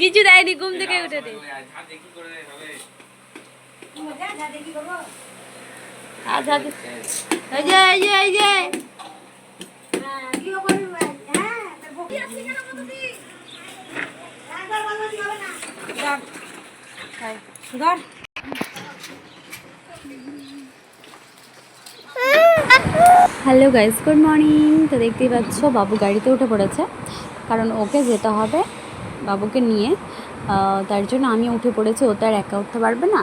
কিছু দেয়নি। ঘুম থেকে উঠে দে আর ঝাড় দিয়ে কি করে হবে আচ্ছা এই যে এই যে এই যে ধর হ্যালো গাইস, গুড মর্নিং। তো দেখতেই পাচ্ছ, বাবু গাড়িতে উঠে পড়েছে। কারণ ওকে যেতে হবে বাবুকে নিয়ে। তার জন্য আমি উঠে পড়েছি, ও তো আর একা উঠতে পারবে না।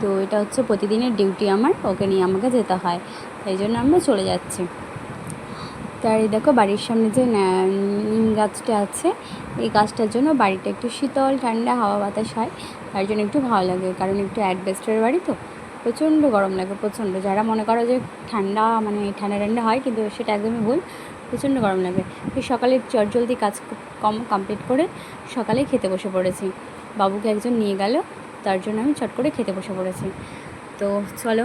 তো এটা হচ্ছে প্রতিদিনের ডিউটি আমার, ওকে নিয়ে আমাকে যেতে হয়। তাই জন্য আমরা চলে যাচ্ছি। তার এই দেখো, বাড়ির সামনে যে নিম গাছটা আছে, এই গাছটার জন্য বাড়িটা একটু শীতল, ঠান্ডা, হাওয়া বাতাস হয়। তার জন্য একটু ভালো লাগে, কারণ একটু অ্যাডভেস্টের বাড়ি তো। প্রচণ্ড গরম লাগে, প্রচণ্ড। যারা মনে করো যে ঠান্ডা মানে ঠান্ডা ঠান্ডা হয়, কিন্তু সেটা একদমই ভুল, প্রচণ্ড গরম লাগে। তো সকালে চট জলদি কাজ কম কমপ্লিট করে সকালে খেতে বসে পড়েছি। বাবুকে একজন নিয়ে গেল, তার জন্য আমি চট করে খেতে বসে পড়েছি। তো চলো।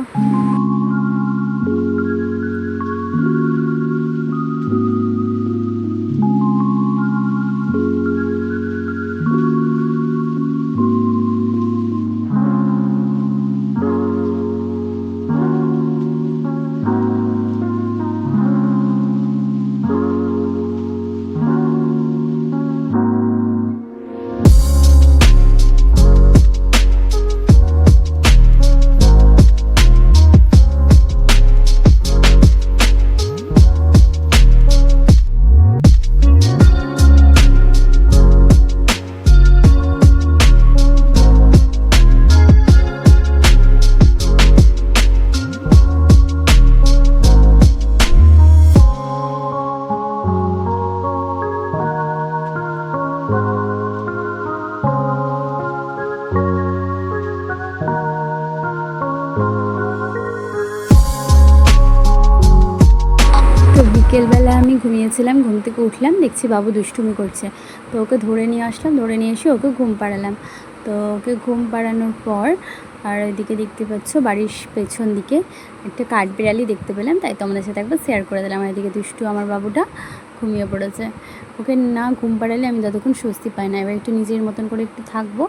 বিকেলবেলা আমি ঘুমিয়েছিলাম, ঘুম থেকে উঠলাম, দেখছি বাবু দুষ্টুমি করছে। তো ওকে ধরে নিয়ে আসলাম, ধরে নিয়ে এসে ওকে ঘুম পাড়ালাম। তো ওকে ঘুম পাড়ানোর পর, আর ওইদিকে দেখতে পাচ্ছ বাড়ির পেছন দিকে একটা কাঠবিড়ালি দেখতে পেলাম, তাই তোমাদের সাথে একবার শেয়ার করে দিলাম। এদিকে দুষ্টু আমার বাবুটা ঘুমিয়ে পড়েছে। ওকে না ঘুম পাড়ালে আমি ততক্ষণ স্বস্তি পাই না। এবার একটু নিজের মতন করে একটু থাকব,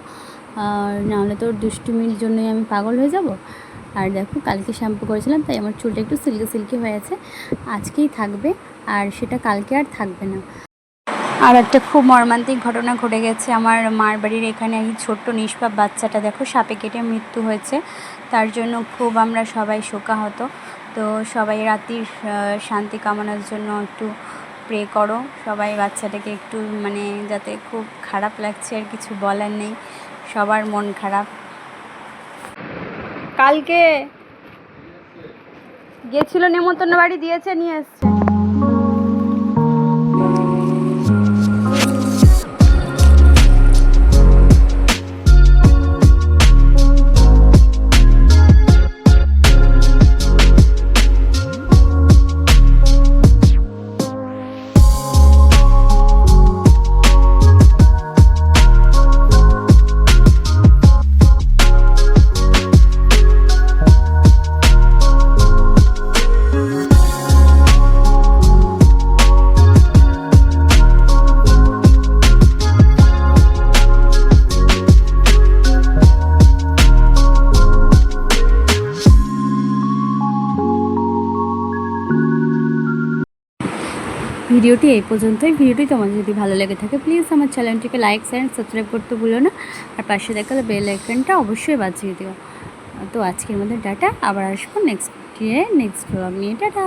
আর নাহলে তো দুষ্টুমির জন্যই আমি পাগল হয়ে যাব। আর দেখো কালকে শ্যাম্পু করেছিলাম তাই আমার চুলটা একটু সিল্কি সিল্কি হয়েছে আজকেই থাকবে আর সেটা কালকে আর থাকবে না। আর একটা খুব মর্মান্তিক ঘটনা ঘটে গেছে। আমার মার বাড়ির এখানে এই ছোট্ট নিষ্পাপ বাচ্চাটা দেখো সাপে কেটে মৃত্যু হয়েছে। তার জন্য খুব আমরা সবাই শোকাহত। তো সবাই রাত্রির আহ, শান্তি কামনার জন্য একটু প্রে করো। সবাই বাচ্চাটাকে একটু মানে যাতে খুব খারাপ লাগছে আর কিছু বলার নেই। সবার মন খারাপ। কালকে গেছিল নেমন্তন্ন বাড়ি দিয়েছে নিয়ে এসছে। ভিডিওটি এই পর্যন্তই। ভিডিওটি তোমাদের যদি ভালো লেগে থাকে প্লিজ আমার চ্যানেলটিকে লাইক শেয়ার সাবস্ক্রাইব করতে ভুলো না। আর পাশে দেখালে বেল আইকনটা অবশ্যই বাজিয়ে দিও। তো আজকের মধ্যে ডাটা আবার আসব নেক্সট ডে নেক্সট ব্লগ নিয়ে। টাটা!